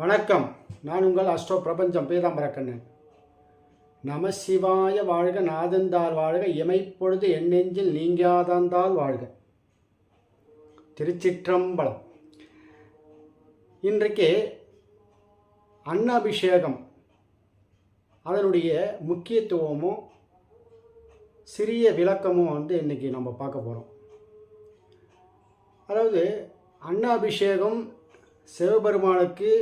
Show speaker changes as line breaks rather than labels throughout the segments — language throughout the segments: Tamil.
வணக்கம் நான் உங்கள் அஷ்டோ பிரபஞ்சம் பீதாம்பரக்கண்ணு நம சிவாய வாழ்க நாதந்தால் வாழ்க இமைப்பொழுது என் நெஞ்சில் நீங்காதந்தால் வாழ்க திருச்சிற்றம்பலம் இன்றைக்கு அன்னாபிஷேகம் அதனுடைய முக்கியத்துவமும் சிறிய விளக்கமும் வந்து இன்றைக்கி நம்ம பார்க்க போகிறோம் அதாவது அன்னாபிஷேகம் சிவபெருமானுக்கு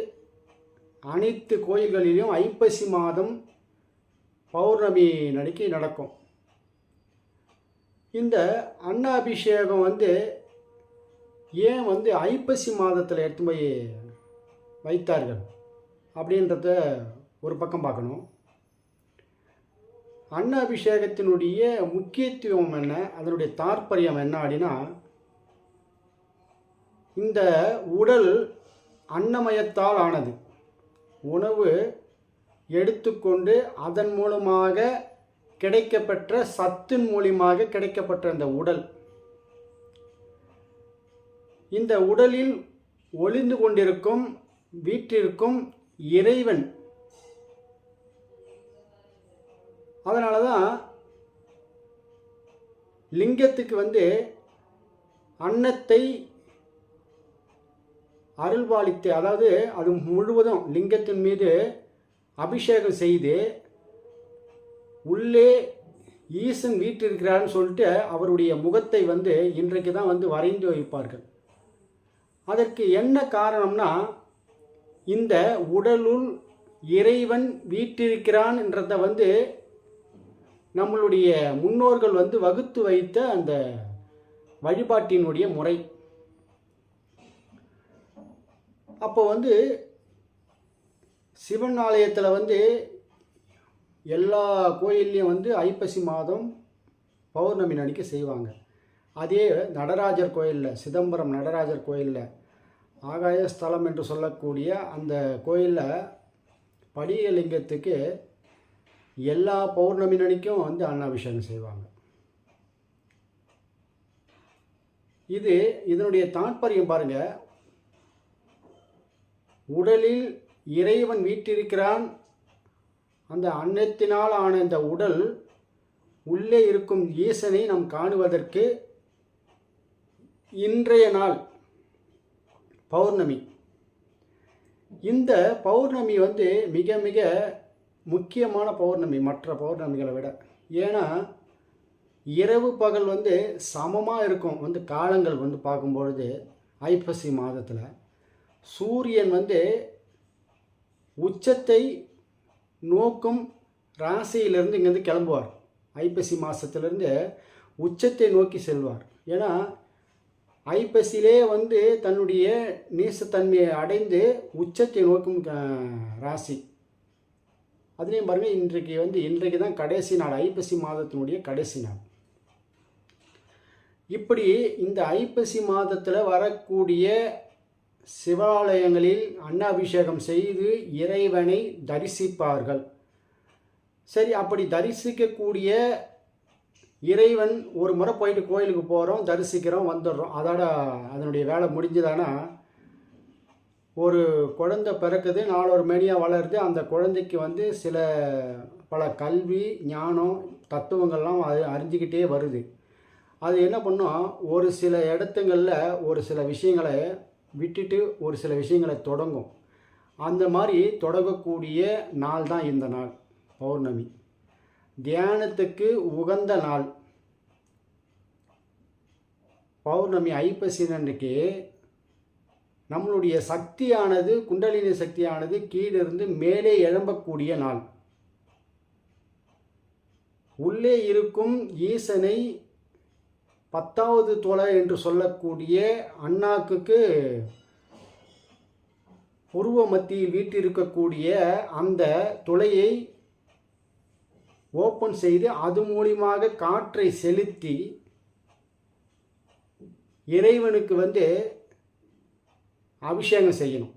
அனைத்து கோயில்களிலும் ஐப்பசி மாதம் பௌர்ணமி நடிக்கை நடக்கும் இந்த அன்னாபிஷேகம் வந்து ஏன் வந்து ஐப்பசி மாதத்தில் எடுத்து போய் வைத்தார்கள் அப்படின்றத ஒரு பக்கம் பார்க்கணும் அன்னாபிஷேகத்தினுடைய முக்கியத்துவம் என்ன அதனுடைய தாற்பயம் என்ன அப்படின்னா இந்த உடல் அன்னமயத்தால் ஆனது உணவு எடுத்துக்கொண்டு அதன் மூலமாக கிடைக்கப்பெற்ற சத்தின் மூலியமாக கிடைக்கப்பட்ட அந்த உடல் இந்த உடலில் ஒளிந்து கொண்டிருக்கும் வீட்டிற்கும் இறைவன் அதனால தான் லிங்கத்துக்கு வந்து அன்னத்தை அருள்வாளித்து அதாவது அது முழுவதும் லிங்கத்தின் மீது அபிஷேகம் செய்து உள்ளே ஈசன் வீட்டிருக்கிறார்னு சொல்லிட்டு அவருடைய முகத்தை வந்து இன்றைக்கு தான் வந்து வரைந்து வைப்பார்கள் அதற்கு என்ன காரணம்னா இந்த உடலுள் இறைவன் வீட்டிருக்கிறான் என்றதை வந்து நம்மளுடைய முன்னோர்கள் வந்து வகுத்து வைத்த அந்த வழிபாட்டினுடைய முறை அப்போ வந்து சிவன் ஆலயத்தில் வந்து எல்லா கோயில்லையும் வந்து ஐப்பசி மாதம் பௌர்ணமி அன்னைக்கு செய்வாங்க அதே நடராஜர் கோயிலில் சிதம்பரம் நடராஜர் கோயிலில் ஆகாய ஸ்தலம் என்று சொல்லக்கூடிய அந்த கோயிலில் படியலிங்கத்துக்கு எல்லா பௌர்ணமி அன்னைக்கும் வந்து அன்னாபிஷேகம் செய்வாங்க இது இதனுடைய தாற்பயம் பாருங்கள் உடலில் இறைவன் வீட்டிருக்கிறான் அந்த அன்னத்தினால் ஆன இந்த உடல் உள்ளே இருக்கும் ஈசனை நாம் காணுவதற்கு இன்றைய நாள் பௌர்ணமி இந்த பௌர்ணமி வந்து மிக மிக முக்கியமான பௌர்ணமி மற்ற பௌர்ணமிகளை விட ஏன்னா இரவு பகல் வந்து சமமாக இருக்கும் வந்து காலங்கள் வந்து பார்க்கும்பொழுது ஐப்பசி மாதத்தில் சூரியன் வந்து உச்சத்தை நோக்கும் ராசியிலிருந்து இங்கேருந்து கிளம்புவார் ஐப்பசி மாதத்துலேருந்து உச்சத்தை நோக்கி செல்வார் ஏன்னா ஐப்பசியிலே வந்து தன்னுடைய நீசத்தன்மையை அடைந்து உச்சத்தை நோக்கும் ராசி அதுலேயும் பாருங்கள் இன்றைக்கு வந்து இன்றைக்கு தான் கடைசி நாள் ஐப்பசி மாதத்தினுடைய கடைசி நாள் இப்படி இந்த ஐப்பசி மாதத்தில் வரக்கூடிய சிவாலயங்களில் அன்னாபிஷேகம் செய்து இறைவனை தரிசிப்பார்கள் சரி அப்படி தரிசிக்கக்கூடிய இறைவன் ஒரு முறை போயிட்டு கோயிலுக்கு போகிறோம் தரிசிக்கிறோம் வந்துடுறோம் அதோட அதனுடைய வேலை முடிஞ்சுதானா ஒரு குழந்தை பிறக்குது நாலொரு மணியாக வளருது அந்த குழந்தைக்கு வந்து சில பல கல்வி ஞானம் தத்துவங்கள்லாம் அது அறிஞ்சிக்கிட்டே வருது அது என்ன பண்ணோம் ஒரு சில இடத்துங்களில் ஒரு சில விஷயங்களை விட்டுட்டு ஒரு சில விஷயங்களை தொடங்கும் அந்த மாதிரி தொடங்கக்கூடிய நாள் தான் இந்த நாள் பௌர்ணமி தியானத்துக்கு உகந்த நாள் பௌர்ணமி ஐப்பசி நம்மளுடைய சக்தியானது குண்டலினி சக்தியானது கீழிருந்து மேலே எழும்பக்கூடிய நாள் உள்ளே இருக்கும் ஈசனை பத்தாவது தொலை என்று சொல்லக்கூடிய அண்ணாக்குக்கு உருவ மத்தியில் வீட்டிருக்கக்கூடிய அந்த துளையை ஓப்பன் செய்து அது மூலியமாக காற்றை செலுத்தி இறைவனுக்கு வந்து அபிஷேகம் செய்யணும்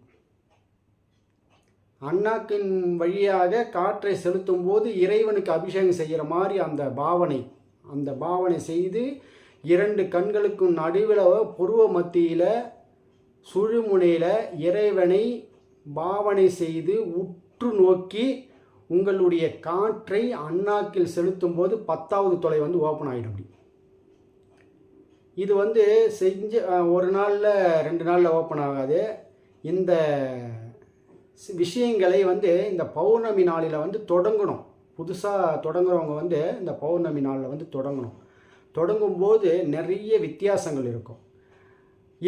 அண்ணாக்கின் வழியாக காற்றை செலுத்தும் போது இறைவனுக்கு அபிஷேகம் செய்கிற மாதிரி அந்த பாவனை அந்த பாவனை செய்து இரண்டு கண்களுக்கும் நடுவில் புருவ மத்தியில் சுழுமுனையில் இறைவனை பாவனை செய்து உற்று நோக்கி உங்களுடைய காற்றை அண்ணாக்கில் செலுத்தும் போது பத்தாவது தொலை வந்து ஓப்பன் ஆகிடும் இது வந்து செஞ்சு ஒரு நாளில் ரெண்டு நாளில் ஓப்பன் ஆகாது இந்த விஷயங்களை வந்து இந்த பௌர்ணமி நாளில் வந்து தொடங்கணும் புதுசாக தொடங்குறவங்க வந்து இந்த பௌர்ணமி நாளில் வந்து தொடங்கணும் தொடங்கும்போது நிறைய வித்தியாசங்கள் இருக்கும்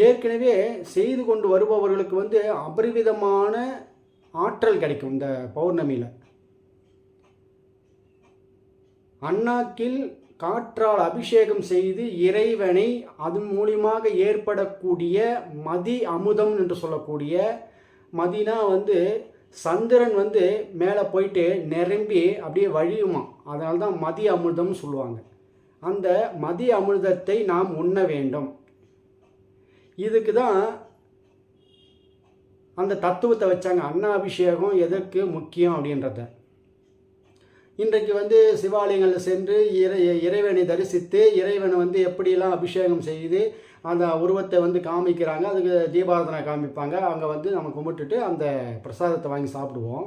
ஏற்கனவே செய்து கொண்டு வருபவர்களுக்கு வந்து அபரிவிதமான ஆற்றல் கிடைக்கும் இந்த பௌர்ணமியில் அண்ணாக்கில் காற்றால் அபிஷேகம் செய்து இறைவனை அது மூலியமாக ஏற்படக்கூடிய மதி அமுதம் என்று சொல்லக்கூடிய மதினா வந்து சந்திரன் வந்து மேலே போயிட்டு நிரம்பி அப்படியே வழியுமா அதனால்தான் தான் மதி அமுதம்னு சொல்லுவாங்க அந்த மதிய அமிர்தத்தை நாம் உண்ண வேண்டும் இதுக்கு தான் அந்த தத்துவத்தை வச்சாங்க அன்னாபிஷேகம் எதற்கு முக்கியம் அப்படின்றத இன்றைக்கு வந்து சிவாலயங்களில் சென்று இறை இறைவனை தரிசித்து இறைவனை வந்து எப்படியெல்லாம் அபிஷேகம் செய்து அந்த உருவத்தை வந்து காமிக்கிறாங்க அதுக்கு தீபாரதனை காமிப்பாங்க அங்கே வந்து நம்ம கும்பிட்டுட்டு அந்த பிரசாதத்தை வாங்கி சாப்பிடுவோம்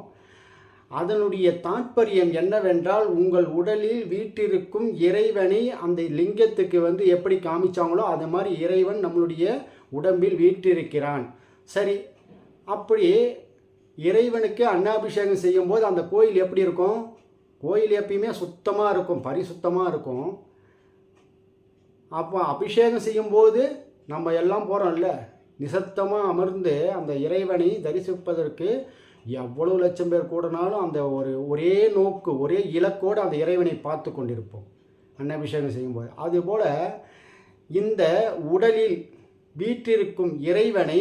அதனுடைய தாற்பயம் என்னவென்றால் உங்கள் உடலில் வீட்டிற்கும் இறைவனை அந்த லிங்கத்துக்கு வந்து எப்படி காமிச்சாங்களோ அது மாதிரி இறைவன் நம்மளுடைய உடம்பில் வீட்டிருக்கிறான் சரி அப்படி இறைவனுக்கு அன்னாபிஷேகம் செய்யும்போது அந்த கோயில் எப்படி இருக்கும் கோயில் எப்பயுமே சுத்தமாக இருக்கும் பரிசுத்தமாக இருக்கும் அப்போ அபிஷேகம் செய்யும்போது நம்ம எல்லாம் போகிறோம்ல நிசத்தமாக அமர்ந்து அந்த இறைவனை தரிசிப்பதற்கு எவ்வளோ லட்சம் பேர் கூடனாலும் அந்த ஒரு ஒரே நோக்கு ஒரே இலக்கோடு அந்த இறைவனை பார்த்து கொண்டிருப்போம் அன்னபிஷேகம் செய்யும்போது அதுபோல் இந்த உடலில் வீற்றிருக்கும் இறைவனை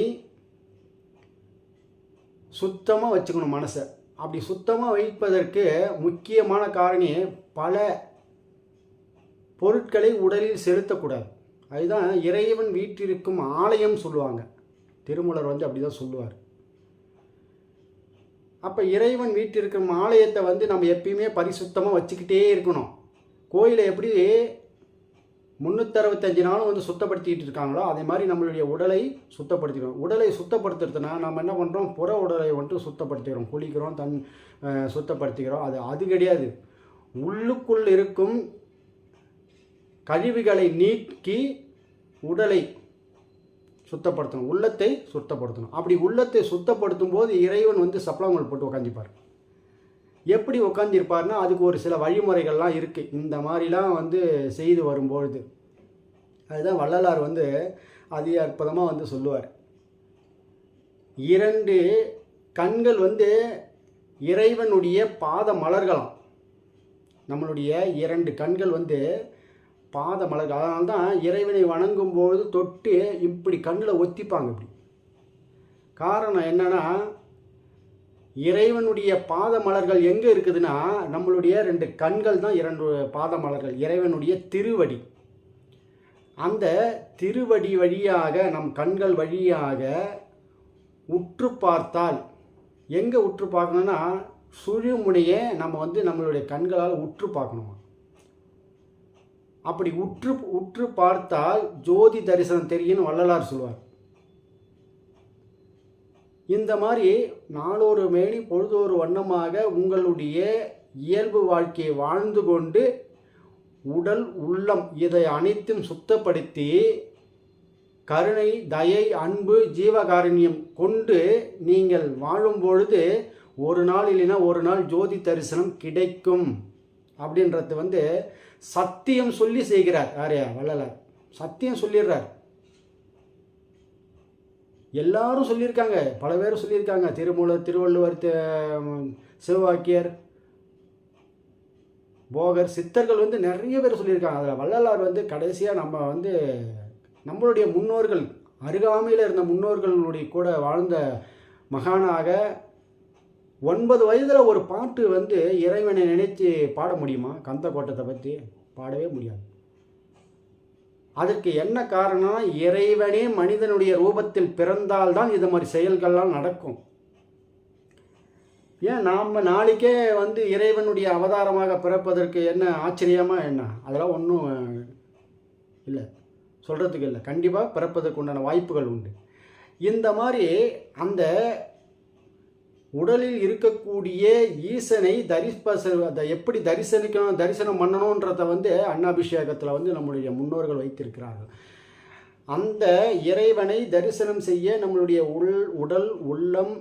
சுத்தமாக வச்சுக்கணும் மனசை அப்படி சுத்தமாக வைப்பதற்கு முக்கியமான காரணி பல பொருட்களை உடலில் செலுத்தக்கூடாது அதுதான் இறைவன் வீட்டிற்கும் ஆலயம் சொல்லுவாங்க திருமலர் வந்து அப்படி தான் சொல்லுவார் அப்போ இறைவன் வீட்டில் இருக்கிற ஆலயத்தை வந்து நம்ம எப்பயுமே பரிசுத்தமாக வச்சுக்கிட்டே இருக்கணும் கோயிலை எப்படி முந்நூற்றறுபத்தஞ்சு நாளும் வந்து சுத்தப்படுத்திக்கிட்டு இருக்காங்களோ அதே மாதிரி நம்மளுடைய உடலை சுத்தப்படுத்திடுவோம் உடலை சுத்தப்படுத்துறதுனா நம்ம என்ன பண்ணுறோம் புற உடலை வந்துட்டு சுத்தப்படுத்திக்கிறோம் குளிக்கிறோம் தன் சுத்தப்படுத்திக்கிறோம் அது அது கிடையாது உள்ளுக்குள் இருக்கும் கழிவுகளை நீக்கி உடலை சுத்தப்படுத்தணும் உள்ளத்தை சுத்தப்படுத்தணும் அப்படி உள்ளத்தை சுத்தப்படுத்தும் போது இறைவன் வந்து சப்ளங்கள் போட்டு உக்காந்துப்பார் எப்படி உட்காந்துருப்பார்னா அதுக்கு ஒரு சில வழிமுறைகள்லாம் இருக்குது இந்த மாதிரிலாம் வந்து செய்து வரும்பொழுது அதுதான் வள்ளலார் வந்து அதி அற்புதமாக வந்து சொல்லுவார் இரண்டு கண்கள் வந்து இறைவனுடைய பாத மலர்களாம் நம்மளுடைய இரண்டு கண்கள் வந்து பாத மலர் அதனால தான் இறைவனை போது தொட்டு இப்படி கண்ணில் ஒத்திப்பாங்க இப்படி காரணம் என்னென்னா இறைவனுடைய பாத மலர்கள் எங்கே இருக்குதுன்னா நம்மளுடைய ரெண்டு கண்கள் தான் இரண்டு பாத மலர்கள் இறைவனுடைய திருவடி அந்த திருவடி வழியாக நம் கண்கள் வழியாக உற்று பார்த்தால் எங்கே உற்று பார்க்கணுன்னா சுழிமுனையே நம்ம வந்து நம்மளுடைய கண்களால் உற்று பார்க்கணுமா அப்படி உற்று உற்று பார்த்தால் ஜோதி தரிசனம் தெரியும்னு வள்ளலார் சொல்லுவார் இந்த மாதிரி நாளொரு மேனி பொழுதொரு வண்ணமாக உங்களுடைய இயல்பு வாழ்க்கையை வாழ்ந்து கொண்டு உடல் உள்ளம் இதை அனைத்தும் சுத்தப்படுத்தி கருணை தயை அன்பு ஜீவகாரண்யம் கொண்டு நீங்கள் வாழும் பொழுது ஒரு நாள் இல்லைன்னா ஒரு நாள் ஜோதி தரிசனம் கிடைக்கும் அப்படின்றது வந்து சத்தியம் சொல்லி செய்கிறார் யாரையா வள்ளலார் சத்தியம் சொல்லிடுறார் எல்லாரும் சொல்லியிருக்காங்க பல பேர் சொல்லியிருக்காங்க திருமூலர் திருவள்ளுவர் சிவவாக்கியர் போகர் சித்தர்கள் வந்து நிறைய பேர் சொல்லியிருக்காங்க அதில் வள்ளலார் வந்து கடைசியாக நம்ம வந்து நம்மளுடைய முன்னோர்கள் அருகாமையில் இருந்த முன்னோர்களுடைய கூட வாழ்ந்த மகானாக ஒன்பது வயதில் ஒரு பாட்டு வந்து இறைவனை நினைத்து பாட முடியுமா கந்த கோட்டத்தை பற்றி பாடவே முடியாது அதற்கு என்ன காரணம்னா இறைவனே மனிதனுடைய ரூபத்தில் பிறந்தால்தான் இது மாதிரி செயல்கள்லாம் நடக்கும் ஏன் நாம் நாளைக்கே வந்து இறைவனுடைய அவதாரமாக பிறப்பதற்கு என்ன ஆச்சரியமாக என்ன அதெல்லாம் ஒன்றும் இல்லை சொல்கிறதுக்கு இல்லை கண்டிப்பாக பிறப்பதற்கு உண்டான வாய்ப்புகள் உண்டு இந்த மாதிரி அந்த உடலில் இருக்கக்கூடிய ஈசனை தரிச எப்படி தரிசனிக்கணும் தரிசனம் பண்ணணுன்றத வந்து அன்னாபிஷேகத்தில் வந்து நம்முடைய முன்னோர்கள் வைத்திருக்கிறார்கள் அந்த இறைவனை தரிசனம் செய்ய நம்மளுடைய உள் உடல் உள்ளம்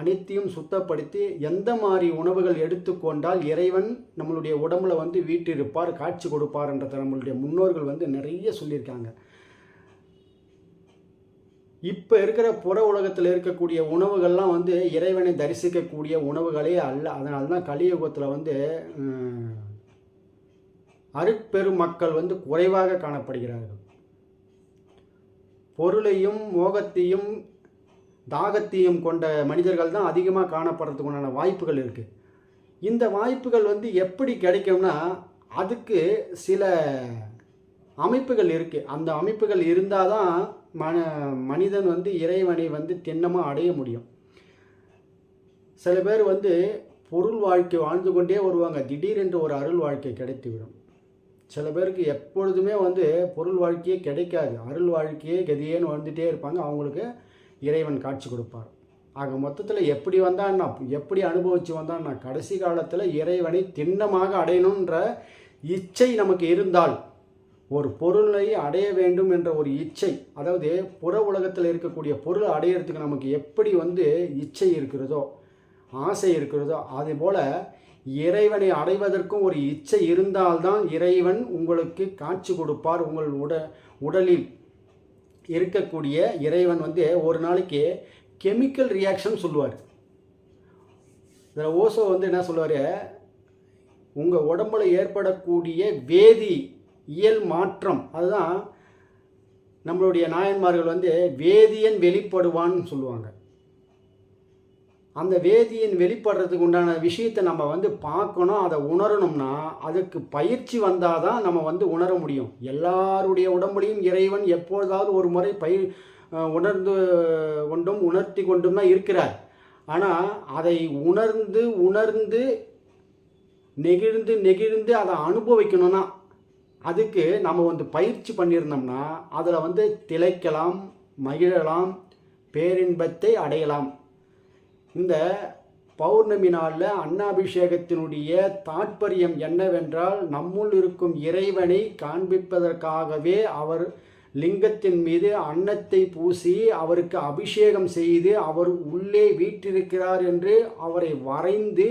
அனைத்தையும் சுத்தப்படுத்தி எந்த மாதிரி உணவுகள் எடுத்துக்கொண்டால் இறைவன் நம்மளுடைய உடம்புல வந்து வீட்டிருப்பார் காட்சி கொடுப்பார்ன்றத நம்மளுடைய முன்னோர்கள் வந்து நிறைய சொல்லியிருக்காங்க இப்போ இருக்கிற புற உலகத்தில் இருக்கக்கூடிய உணவுகள்லாம் வந்து இறைவனை தரிசிக்கக்கூடிய உணவுகளே அல்ல அதனால தான் கலியுகத்தில் வந்து அருட்பெரும் மக்கள் வந்து குறைவாக காணப்படுகிறார்கள் பொருளையும் மோகத்தையும் தாகத்தையும் கொண்ட மனிதர்கள் தான் அதிகமாக காணப்படுறதுக்கு உண்டான வாய்ப்புகள் இருக்குது இந்த வாய்ப்புகள் வந்து எப்படி கிடைக்கும்னா அதுக்கு சில அமைப்புகள் இருக்குது அந்த அமைப்புகள் இருந்தால் தான் மன மனிதன் வந்து இறைவனை வந்து திண்ணமாக அடைய முடியும் சில பேர் வந்து பொருள் வாழ்க்கை வாழ்ந்து கொண்டே வருவாங்க திடீரென்று ஒரு அருள் வாழ்க்கை கிடைத்துவிடும் சில பேருக்கு எப்பொழுதுமே வந்து பொருள் வாழ்க்கையே கிடைக்காது அருள் வாழ்க்கையே கதியேன்னு வந்துகிட்டே இருப்பாங்க அவங்களுக்கு இறைவன் காட்சி கொடுப்பார் ஆக மொத்தத்தில் எப்படி வந்தான் எப்படி அனுபவித்து வந்தான்னா கடைசி காலத்தில் இறைவனை திண்ணமாக அடையணுன்ற இச்சை நமக்கு இருந்தால் ஒரு பொருளை அடைய வேண்டும் என்ற ஒரு இச்சை அதாவது புற உலகத்தில் இருக்கக்கூடிய பொருளை அடையிறதுக்கு நமக்கு எப்படி வந்து இச்சை இருக்கிறதோ ஆசை இருக்கிறதோ அதே போல் இறைவனை அடைவதற்கும் ஒரு இச்சை இருந்தால்தான் இறைவன் உங்களுக்கு காட்சி கொடுப்பார் உங்கள் உட உடலில் இருக்கக்கூடிய இறைவன் வந்து ஒரு நாளைக்கு கெமிக்கல் ரியாக்ஷன் சொல்லுவார் இதில் ஓசோ வந்து என்ன சொல்லுவார் உங்கள் உடம்பில் ஏற்படக்கூடிய வேதி இயல் மாற்றம் அதுதான் நம்மளுடைய நாயன்மார்கள் வந்து வேதியன் வெளிப்படுவான்னு சொல்லுவாங்க அந்த வேதியின் வெளிப்படுறதுக்கு உண்டான விஷயத்தை நம்ம வந்து பார்க்கணும் அதை உணரணும்னா அதுக்கு பயிற்சி வந்தால் தான் நம்ம வந்து உணர முடியும் எல்லாருடைய உடம்புலையும் இறைவன் எப்பொழுதாவது ஒரு முறை பயிர் உணர்ந்து கொண்டும் உணர்த்தி கொண்டும் தான் இருக்கிறார் ஆனால் அதை உணர்ந்து உணர்ந்து நெகிழ்ந்து நெகிழ்ந்து அதை அனுபவிக்கணும்னா அதுக்கு நம்ம வந்து பயிற்சி பண்ணியிருந்தோம்னா அதில் வந்து திளைக்கலாம் மகிழலாம் பேரின்பத்தை அடையலாம் இந்த பௌர்ணமி நாளில் அன்னாபிஷேகத்தினுடைய தாற்பயம் என்னவென்றால் நம்முள் இருக்கும் இறைவனை காண்பிப்பதற்காகவே அவர் லிங்கத்தின் மீது அன்னத்தை பூசி அவருக்கு அபிஷேகம் செய்து அவர் உள்ளே வீற்றிருக்கிறார் என்று அவரை வரைந்து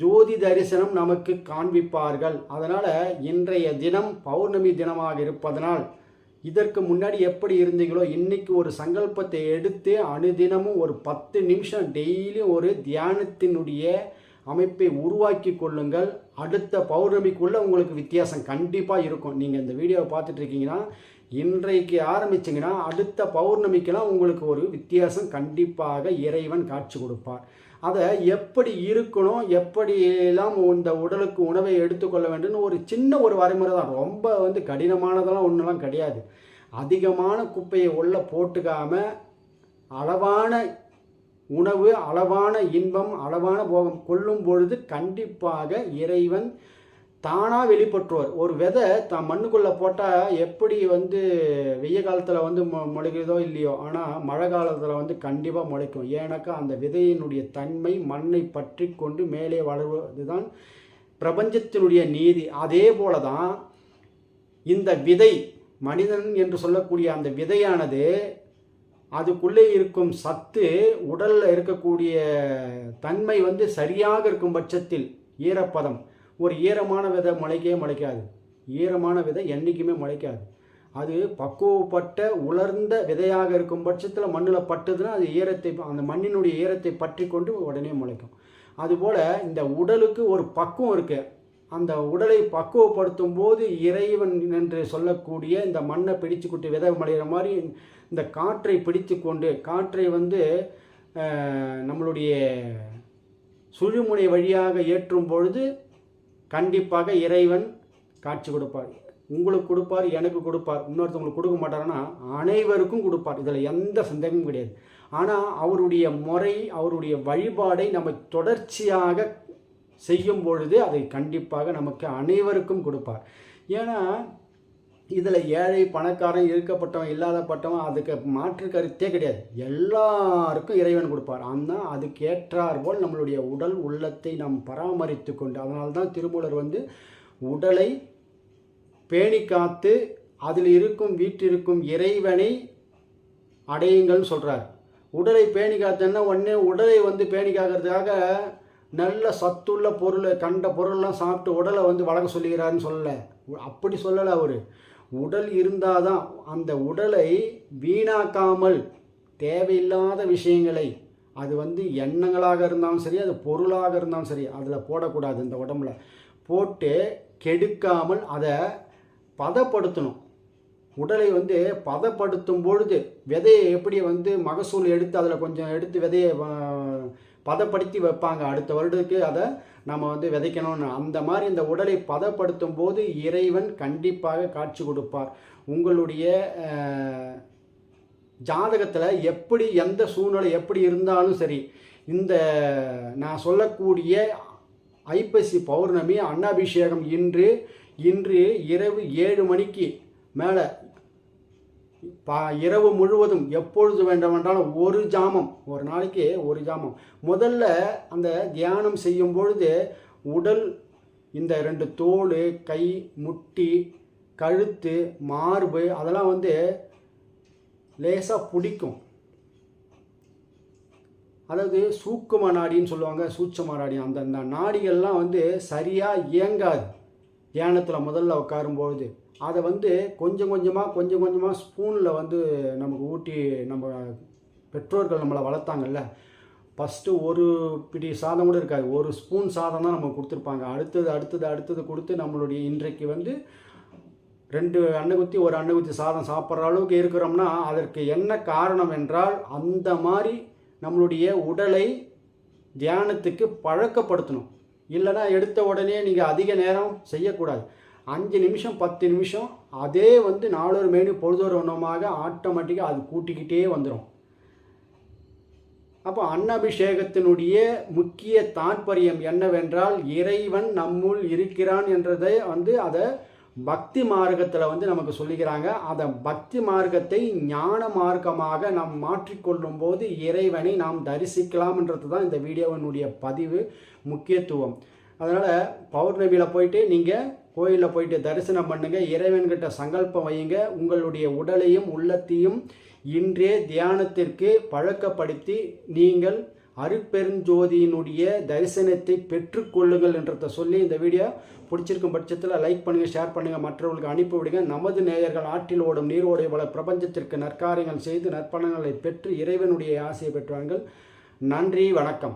ஜோதி தரிசனம் நமக்கு காண்பிப்பார்கள் அதனால் இன்றைய தினம் பௌர்ணமி தினமாக இருப்பதனால் இதற்கு முன்னாடி எப்படி இருந்தீங்களோ இன்றைக்கி ஒரு சங்கல்பத்தை எடுத்து அனுதினமும் ஒரு பத்து நிமிஷம் டெய்லியும் ஒரு தியானத்தினுடைய அமைப்பை உருவாக்கி கொள்ளுங்கள் அடுத்த பௌர்ணமிக்குள்ளே உங்களுக்கு வித்தியாசம் கண்டிப்பாக இருக்கும் நீங்கள் இந்த வீடியோவை பார்த்துட்ருக்கீங்கன்னா இன்றைக்கு ஆரம்பிச்சிங்கன்னா அடுத்த பௌர்ணமிக்கெல்லாம் உங்களுக்கு ஒரு வித்தியாசம் கண்டிப்பாக இறைவன் காட்சி கொடுப்பார் அதை எப்படி இருக்கணும் எப்படியெல்லாம் இந்த உடலுக்கு உணவை எடுத்துக்கொள்ள வேண்டும்னு ஒரு சின்ன ஒரு வரைமுறை தான் ரொம்ப வந்து கடினமானதெல்லாம் ஒன்றுலாம் கிடையாது அதிகமான குப்பையை உள்ளே போட்டுக்காமல் அளவான உணவு அளவான இன்பம் அளவான போகம் கொள்ளும் பொழுது கண்டிப்பாக இறைவன் தானாக வெளிப்பற்றுவார் ஒரு விதை தான் மண்ணுக்குள்ளே போட்டால் எப்படி வந்து வெய்ய காலத்தில் வந்து மொ முளைக்கிறதோ இல்லையோ ஆனால் மழை காலத்தில் வந்து கண்டிப்பாக முளைக்கும் ஏன்னாக்கா அந்த விதையினுடைய தன்மை மண்ணை பற்றி கொண்டு மேலே வளர்வது தான் பிரபஞ்சத்தினுடைய நீதி அதே போல தான் இந்த விதை மனிதன் என்று சொல்லக்கூடிய அந்த விதையானது அதுக்குள்ளே இருக்கும் சத்து உடலில் இருக்கக்கூடிய தன்மை வந்து சரியாக இருக்கும் பட்சத்தில் ஈரப்பதம் ஒரு ஈரமான விதை முளைக்கவே முளைக்காது ஈரமான விதை என்றைக்குமே முளைக்காது அது பக்குவப்பட்ட உலர்ந்த விதையாக இருக்கும் பட்சத்தில் மண்ணில் பட்டதுன்னா அது ஈரத்தை அந்த மண்ணினுடைய ஈரத்தை பற்றி கொண்டு உடனே முளைக்கும் அதுபோல் இந்த உடலுக்கு ஒரு பக்குவம் இருக்குது அந்த உடலை பக்குவப்படுத்தும் போது இறைவன் என்று சொல்லக்கூடிய இந்த மண்ணை பிடிச்சு கொண்டு விதை முளைகிற மாதிரி இந்த காற்றை பிடித்து கொண்டு காற்றை வந்து நம்மளுடைய சுழிமுனை வழியாக ஏற்றும் பொழுது கண்டிப்பாக இறைவன் காட்சி கொடுப்பார் உங்களுக்கு கொடுப்பார் எனக்கு கொடுப்பார் இன்னொருத்தவங்களுக்கு கொடுக்க மாட்டாருன்னா அனைவருக்கும் கொடுப்பார் இதில் எந்த சந்தேகமும் கிடையாது ஆனால் அவருடைய முறை அவருடைய வழிபாடை நம்ம தொடர்ச்சியாக செய்யும் பொழுது அதை கண்டிப்பாக நமக்கு அனைவருக்கும் கொடுப்பார் ஏன்னா இதில் ஏழை பணக்காரன் இருக்கப்பட்டவன் இல்லாதப்பட்டவன் அதுக்கு மாற்று கருத்தே கிடையாது எல்லாருக்கும் இறைவன் கொடுப்பார் ஆனால் அதுக்கேற்றார் போல் நம்மளுடைய உடல் உள்ளத்தை நாம் பராமரித்து கொண்டு அதனால்தான் தான் திருமூலர் வந்து உடலை பேணி காத்து அதில் இருக்கும் வீட்டிற்கும் இறைவனை அடையுங்கள்னு சொல்கிறார் உடலை பேணி காத்தன்னா ஒன்று உடலை வந்து பேணி காக்கிறதுக்காக நல்ல சத்துள்ள பொருளை கண்ட பொருள்லாம் சாப்பிட்டு உடலை வந்து வளர்க்க சொல்லுகிறாருன்னு சொல்லலை அப்படி சொல்லலை அவர் உடல் இருந்தால் தான் அந்த உடலை வீணாக்காமல் தேவையில்லாத விஷயங்களை அது வந்து எண்ணங்களாக இருந்தாலும் சரி அது பொருளாக இருந்தாலும் சரி அதில் போடக்கூடாது இந்த உடம்புல போட்டு கெடுக்காமல் அதை பதப்படுத்தணும் உடலை வந்து பதப்படுத்தும் பொழுது விதையை எப்படி வந்து மகசூல் எடுத்து அதில் கொஞ்சம் எடுத்து விதையை பதப்படுத்தி வைப்பாங்க அடுத்த வருடத்துக்கு அதை நம்ம வந்து விதைக்கணும்னு அந்த மாதிரி இந்த உடலை பதப்படுத்தும் போது இறைவன் கண்டிப்பாக காட்சி கொடுப்பார் உங்களுடைய ஜாதகத்தில் எப்படி எந்த சூழ்நிலை எப்படி இருந்தாலும் சரி இந்த நான் சொல்லக்கூடிய ஐப்பசி பௌர்ணமி அன்னாபிஷேகம் இன்று இன்று இரவு ஏழு மணிக்கு மேலே பா இரவு முழுவதும் எப்பொழுது வேண்டுமென்றாலும் ஒரு ஜாமம் ஒரு நாளைக்கு ஒரு ஜாமம் முதல்ல அந்த தியானம் செய்யும் பொழுது உடல் இந்த ரெண்டு தோல் கை முட்டி கழுத்து மார்பு அதெல்லாம் வந்து லேசாக பிடிக்கும் அதாவது சூக்கும நாடின்னு சொல்லுவாங்க சூட்சம நாடி அந்த அந்த நாடிகள்லாம் வந்து சரியாக இயங்காது தியானத்தில் முதல்ல உட்காரும்போது அதை வந்து கொஞ்சம் கொஞ்சமாக கொஞ்சம் கொஞ்சமாக ஸ்பூனில் வந்து நமக்கு ஊட்டி நம்ம பெற்றோர்கள் நம்மளை வளர்த்தாங்கல்ல ஃபஸ்ட்டு ஒரு பிடி சாதம் கூட இருக்காது ஒரு ஸ்பூன் சாதம் தான் நமக்கு கொடுத்துருப்பாங்க அடுத்தது அடுத்தது அடுத்தது கொடுத்து நம்மளுடைய இன்றைக்கு வந்து ரெண்டு அன்னகுத்தி ஒரு அன்னகுத்தி சாதம் சாப்பிட்ற அளவுக்கு இருக்கிறோம்னா அதற்கு என்ன காரணம் என்றால் அந்த மாதிரி நம்மளுடைய உடலை தியானத்துக்கு பழக்கப்படுத்தணும் இல்லைனா எடுத்த உடனே நீங்கள் அதிக நேரம் செய்யக்கூடாது அஞ்சு நிமிஷம் பத்து நிமிஷம் அதே வந்து நாலொரு மெனு பொழுதொரு உணவமாக ஆட்டோமேட்டிக்காக அது கூட்டிக்கிட்டே வந்துடும் அப்போ அன்னபிஷேகத்தினுடைய முக்கிய தாற்பயம் என்னவென்றால் இறைவன் நம்முள் இருக்கிறான் என்றதை வந்து அதை பக்தி மார்க்கத்தில் வந்து நமக்கு சொல்லிக்கிறாங்க அந்த பக்தி மார்க்கத்தை ஞான மார்க்கமாக நாம் மாற்றிக்கொள்ளும் போது இறைவனை நாம் தரிசிக்கலாம்ன்றது தான் இந்த வீடியோவினுடைய பதிவு முக்கியத்துவம் அதனால் பௌர்ணமியில் போயிட்டு நீங்கள் கோயிலில் போயிட்டு தரிசனம் பண்ணுங்கள் இறைவன்கிட்ட சங்கல்பம் வையுங்க உங்களுடைய உடலையும் உள்ளத்தையும் இன்றே தியானத்திற்கு பழக்கப்படுத்தி நீங்கள் அருப்பெருஞ்சோதியினுடைய தரிசனத்தை பெற்றுக்கொள்ளுங்கள் என்றதை சொல்லி இந்த வீடியோ பிடிச்சிருக்கும் பட்சத்தில் லைக் பண்ணுங்கள் ஷேர் பண்ணுங்கள் மற்றவர்களுக்கு அனுப்பி விடுங்க நமது நேயர்கள் ஆற்றில் ஓடும் நீரோடைய பல பிரபஞ்சத்திற்கு நற்காரியங்கள் செய்து நற்பணங்களை பெற்று இறைவனுடைய ஆசையை பெற்றார்கள் நன்றி வணக்கம்